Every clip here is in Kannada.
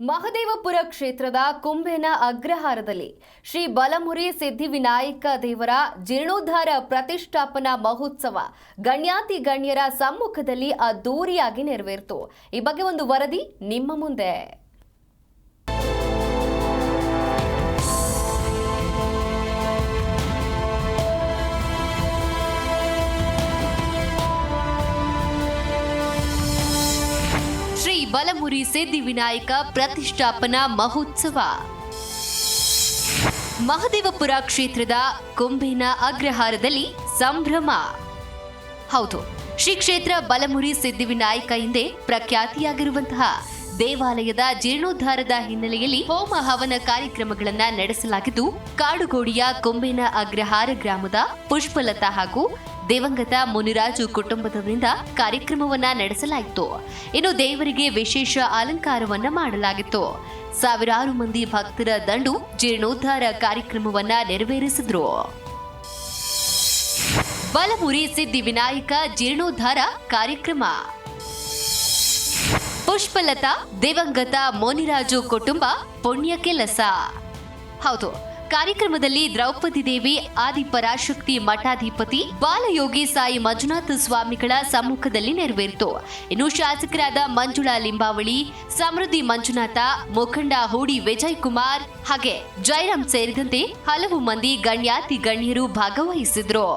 ಮಹದೇವಪುರ ಕ್ಷೇತ್ರದ ಕುಂಬೆನ ಅಗ್ರಹಾರದಲ್ಲಿ ಶ್ರೀ ಬಲಮುರಿ ಸಿದ್ಧಿವಿನಾಯಕ ದೇವರ ಜೀರ್ಣೋದ್ಧಾರ ಪ್ರತಿಷ್ಠಾಪನಾ ಮಹೋತ್ಸವ ಗಣ್ಯಾತಿ ಗಣ್ಯರ ಸಮ್ಮುಖದಲ್ಲಿ ಅದ್ದೂರಿಯಾಗಿ ನೆರವೇರಿತು. ಈ ಬಗ್ಗೆ ಒಂದು ವರದಿ ನಿಮ್ಮ ಮುಂದೆ. ಬಲಮುರಿ ಸಿದ್ಧಿವಿನಾಯಕ ಪ್ರತಿಷ್ಠಾಪನಾ ಮಹೋತ್ಸವ. ಮಹದೇವಪುರ ಕ್ಷೇತ್ರದ ಕುಂಭೇನ ಅಗ್ರಹಾರದಲ್ಲಿ ಸಂಭ್ರಮ. ಹೌದು ಶ್ರೀ ಕ್ಷೇತ್ರ ಬಲಮುರಿ ಸಿದ್ಧಿವಿನಾಯಕ ಎಂದೇ ಪ್ರಖ್ಯಾತಿಯಾಗಿರುವಂತಹ ದೇವಾಲಯದ ಜೀರ್ಣೋದ್ಧಾರದ ಹಿನ್ನೆಲೆಯಲ್ಲಿ ಹೋಮ ಹವನ ಕಾರ್ಯಕ್ರಮಗಳನ್ನು ನಡೆಸಲಾಗಿದ್ದು, ಕಾಡುಗೋಡಿಯ ಕೊಂಬೇನ ಅಗ್ರಹಾರ ಗ್ರಾಮದ ಪುಷ್ಪಲತಾ ಹಾಗೂ ದಿವಂಗತ ಮುನಿರಾಜು ಕುಟುಂಬದವರಿಂದ ಕಾರ್ಯಕ್ರಮವನ್ನ ನಡೆಸಲಾಯಿತು. ಇನ್ನು ದೇವರಿಗೆ ವಿಶೇಷ ಅಲಂಕಾರವನ್ನ ಮಾಡಲಾಗಿತ್ತು. ಸಾವಿರಾರು ಮಂದಿ ಭಕ್ತರ ದಂಡು ಜೀರ್ಣೋದ್ಧಾರ ಕಾರ್ಯಕ್ರಮವನ್ನ ನೆರವೇರಿಸಿದ್ರು. ಬಲಮುರಿ ಸಿದ್ಧಿ ವಿನಾಯಕ ಜೀರ್ಣೋದ್ಧಾರ ಕಾರ್ಯಕ್ರಮ. ಪುಷ್ಪಲತಾ, ದಿವಂಗತ ಮೋನಿರಾಜು ಕುಟುಂಬ ಪುಣ್ಯ ಕೆಲಸ. ಹೌದು, ಕಾರ್ಯಕ್ರಮದಲ್ಲಿ ದ್ರೌಪದಿ ದೇವಿ, ಆದಿಪರಾಶಕ್ತಿ ಮಠಾಧಿಪತಿ, ಬಾಲಯೋಗಿ ಸಾಯಿ ಮಂಜುನಾಥ ಸ್ವಾಮಿಗಳ ಸಮ್ಮುಖದಲ್ಲಿ ನೆರವೇರಿತು. ಇನ್ನು ಶಾಸಕರಾದ ಮಂಜುಳಾ ಲಿಂಬಾವಳಿ, ಸಮೃದ್ಧಿ ಮಂಜುನಾಥ, ಮುಖಂಡ ಹೂಡಿ ವಿಜಯ್ ಕುಮಾರ್ ಹಾಗೆ ಜೈರಾಮ್ ಸೇರಿದಂತೆ ಹಲವು ಮಂದಿ ಗಣ್ಯಾತಿ ಗಣ್ಯರು ಭಾಗವಹಿಸಿದ್ರು.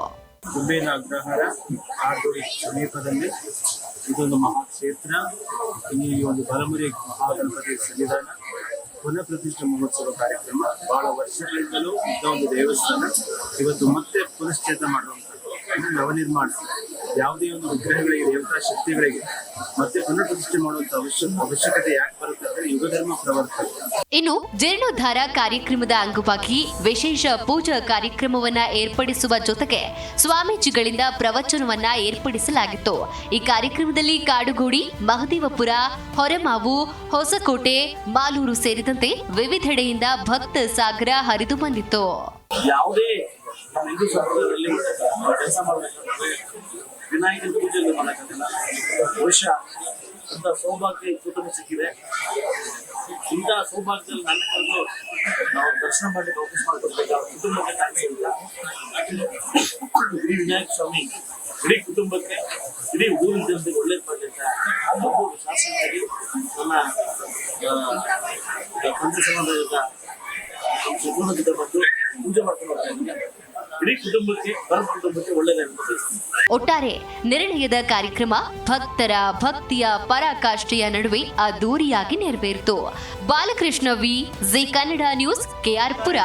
ಇದೊಂದು ಮಹಾಕ್ಷೇತ್ರ ಇಲ್ಲಿ ಒಂದು ಬಲಮುರಿ ಮಹಾಗಣಪತಿ ಸನ್ನಿಧಾನ ಪುನಃ ಪ್ರತಿಷ್ಠೆ ಮಹೋತ್ಸವ ಕಾರ್ಯಕ್ರಮ, ಬಹಳ ವರ್ಷಗಳಿಂದಲೂ ಇದ್ದ ಒಂದು ದೇವಸ್ಥಾನ. ಇವತ್ತು ಮತ್ತೆ ಪುನಶ್ಚೇತನ ಮಾಡುವಂಥದ್ದು ನವ ನವನಿರ್ಮಾಣ. ಯಾವುದೇ ಒಂದು ವಿಗ್ರಹಗಳಿಗೆ, ದೇವತಾ ಶಕ್ತಿಗಳಿಗೆ ಮತ್ತೆ ಪುನಃ ಪ್ರತಿಷ್ಠೆ ಮಾಡುವಂಥ ಅವಶ್ಯ ಅವಶ್ಯಕತೆ ಯಾಕೆ ಬರುತ್ತೆ ಇನ್ನು ಜೀರ್ಣೋದ್ಧಾರ ಕಾರ್ಯಕ್ರಮದ ಅಂಗವಾಗಿ ವಿಶೇಷ ಪೂಜಾ ಕಾರ್ಯಕ್ರಮವನ್ನ ಏರ್ಪಡಿಸುವ ಜೊತೆಗೆ ಸ್ವಾಮೀಜಿಗಳಿಂದ ಪ್ರವಚನವನ್ನ ಏರ್ಪಡಿಸಲಾಗಿತ್ತು. ಈ ಕಾರ್ಯಕ್ರಮದಲ್ಲಿ ಕಾಡುಗೋಡಿ, ಮಹದೇವಪುರ, ಹೊರಮಾವು, ಹೊಸಕೋಟೆ, ಮಾಲೂರು ಸೇರಿದಂತೆ ವಿವಿಧೆಡೆಯಿಂದ ಭಕ್ತ ಸಾಗರ ಹರಿದು ಬಂದಿತ್ತು. ಯಾವುದೇ ಸೌಭಾಗ್ಯ ಕುಟುಂಬ ಸಿಕ್ಕಿದೆ. ಇಂತಹ ಸೌಭಾಗ್ಯದಲ್ಲಿ ನನ್ನ ಕರೆದು ನಾವು ದರ್ಶನ ಮಾಡಲಿಕ್ಕೆ ಅವಕಾಶ ಮಾಡಿಕೊಡ್ಬೇಕು. ಕುಟುಂಬಕ್ಕೆ ಥ್ಯಾಂಕ್ಸ್ ಇಲ್ಲ. ವಿನಾಯಕ ಸ್ವಾಮಿ ಇಡೀ ಕುಟುಂಬಕ್ಕೆ ಇಡೀ ಊರಿನ ಜನರಿಗೆ ಒಳ್ಳೇದು ಮಾಡಿದ್ದ ಅಂತ ಒಬ್ಬರು ಶಾಸಕರಾಗಿ ನನ್ನ ಆ, ಪಂಚ ಸಮಾಜದ ಸುಗುಣದಿಂದ ಬಂದು ಪೂಜೆ ಮಾಡ್ಕೊಂಡು ಹೋಗ್ತಾ ಇದ್ದೀನಿ. ಇಡೀ ಕುಟುಂಬಕ್ಕೆ ಬರ ಕುಟುಂಬಕ್ಕೆ ಒಟ್ಟಾರೆ ನಿರ್ಣಯದ ಕಾರ್ಯಕ್ರಮ ಭಕ್ತರ ಭಕ್ತಿಯ ಪರಾಕಾಷ್ಠೆಯ ನಡುವೆ ಅದ್ದೂರಿಯಾಗಿ ನೆರವೇರಿತು. Balakrishna V G Kannada news KR Pura.